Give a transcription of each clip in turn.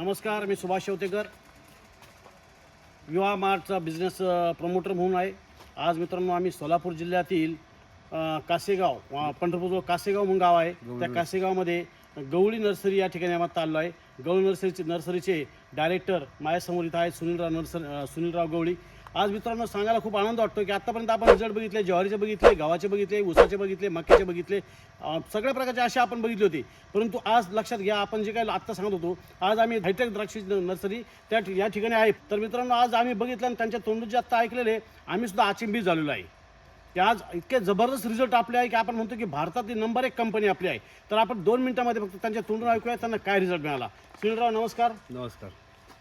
नमस्कार मी सुभाष शेवतेकर. युवा मार्टचा business promoter म्हणून आहे. आज मित्रांनो आम्ही सोलापूर जिल्ह्यातील कासेगाव अ, पंढरपूरजवळ कासेगाव म्हणून गाव आहे. त्या कासेगावमध्ये गवळी नर्सरी या ठिकाणी आम्हाला चाललो आहे. गवळी नर्सरीचे नर्सरीचे डायरेक्टर माझ्यासमोर इथं आहेत सुनीलराव नर्सर सुनीलराव गवळी आज मित्रांनो सांगायला खूप आनंद वाटतो की आतापर्यंत आपण रिझल्ट बघितले ज्वारीचे बघितले गव्हाचे बघितले ऊसाचे बघितले मक्याचे बघितले सगळ्या प्रकारचे असे आपण बघितले होते. परंतु आज लक्षात घ्या आपण जे काही आत्ता सांगत होतो आज आम्ही हायटेक द्राक्ष नर्सरी त्या या ठिकाणी आहे. तर मित्रांनो आज आम्ही बघितलं आणि त्यांच्या तोंडून जे आत्ता ऐकलेले आम्ही सुद्धा अचिंबित झालेलो आहे. की आज इतके जबरदस्त रिझल्ट आपले आहे की आपण म्हणतो की भारतातली नंबर एक कंपनी आपली आहे. तर आपण दोन मिनिटामध्ये फक्त त्यांच्या तोंडून ऐकूया त्यांना काय रिझल्ट मिळाला. सुनीलराव नमस्कार. नमस्कार.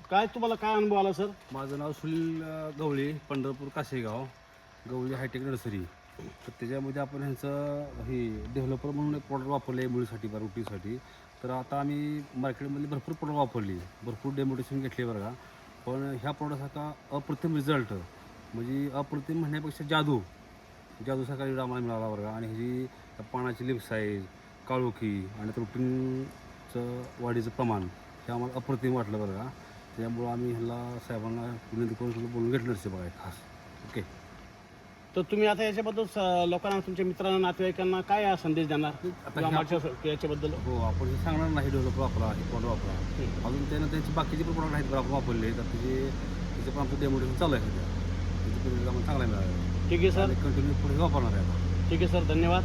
काय तुम्हाला काय अनुभव आला सर? माझं नाव सुनील अ, गवळी पंढरपूर काशेगाव गवळी हायटेक नर्सरी. तर त्याच्यामध्ये आपण ह्यांचं हे डेव्हलपर म्हणून एक प्रॉडक्ट वापरले मुलीसाठी बरं रुटीसाठी तर आता आम्ही मार्केटमध्ये भरपूर प्रॉडक्ट वापरली. भरपूर डेमोटेशन घेतले बरं का. पण ह्या प्रॉडक्टसारखा अप्रतिम रिझल्ट म्हणजे अप्रतिम म्हणण्यापेक्षा जादू. जादूसारखा रिझल्ट आम्हाला मिळाला बरं का. आणि ह्याची पानाची लिप साईज काळोखी आणि प्रोटीनचं वाढीचं प्रमाण हे आम्हाला अप्रतिम वाटलं बरं का. त्यामुळं आम्ही ह्याला साहेबांना विनंती करून सुद्धा बोलून घेतलं नसते बघा खास. ओके. तर तुम्ही आता याच्याबद्दल स- लोकांना तुमच्या मित्रांना नातेवाईकांना काय संदेश देणार? किंवा याच्याबद्दल? हो आपण हे सांगणार नाही डेव्हलपर वापरा हे प्रॉडक्ट वापरा. अजून त्यानं त्यांचे बाकीचे पण प्रॉडक्ट आहेत बरं आपण वापरले तर त्याचे त्याचे पण आमचं डेमोडेशन चालू आहे सध्या. त्याचे परिणाम आम्हाला चांगला मिळाला ठीक आहे सर. आणि कंटिन्यू पुढे वापरणार आहे आता. ठीक आहे सर. धन्यवाद.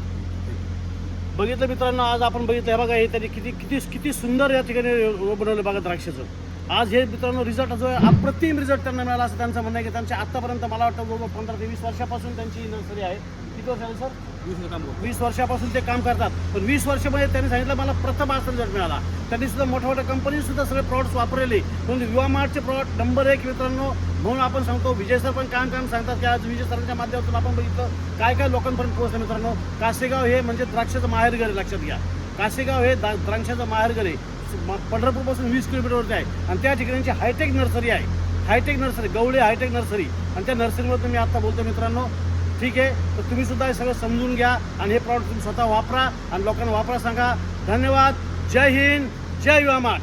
बघितलं मित्रांनो आज आपण बघितलं हे बघा हे त्यांनी किती किती किती सुंदर या ठिकाणी बनवलं बघा द्राक्षाचं. आज हे मित्रांनो रिझल्ट जो आहे अप्रतिम रिझल्ट त्यांना मिळाला असं त्यांचं म्हणणं आहे की त्यांच्या आतापर्यंत मला वाटतं जवळजवळ पंधरा ते वीस वर्षापासून त्यांची नर्सरी आहे. किती वर्ष झाली सर वीस वर्षापासून ते काम करतात. पण वीस वर्षामध्ये त्यांनी सांगितलं मला प्रथम असा रिझल्ट मिळाला. त्यांनी सुद्धा मोठ्या मोठ्या कंपनी सुद्धा सगळे प्रॉडक्ट्स वापरलेले. पण युवा मार्टचे प्रॉडक्ट नंबर एक मित्रांनो म्हणून आपण सांगतो विजय सर पण काम काम सांगतात की आज विजय सरांच्या माध्यमातून आपण बघितलं काय काय लोकांपर्यंत पोहोचलं मित्रांनो. कासेगाव हे म्हणजे द्राक्षाचं माहेर घर आहे, लक्षात घ्या. कासेगाव हे द्रा- द्राक्षाचं माहेर घर आहे. पंढरपूरपासून वीस किलोमीटरवरती आहे. आणि त्या ठिकाणी हायटेक नर्सरी आहे. Hi-tech nursery Gawali hi-tech nursery आणि त्या नर्सरीमधून मी आत्ता बोलतो मित्रांनो ठीक आहे? तर तुम्ही सुद्धा हे सगळं समजून घ्या आणि हे प्रॉडक्ट तुम्ही स्वतः वापरा आणि लोकांना वापरा सांगा. धन्यवाद. जय हिंद. जय युवा मार्ट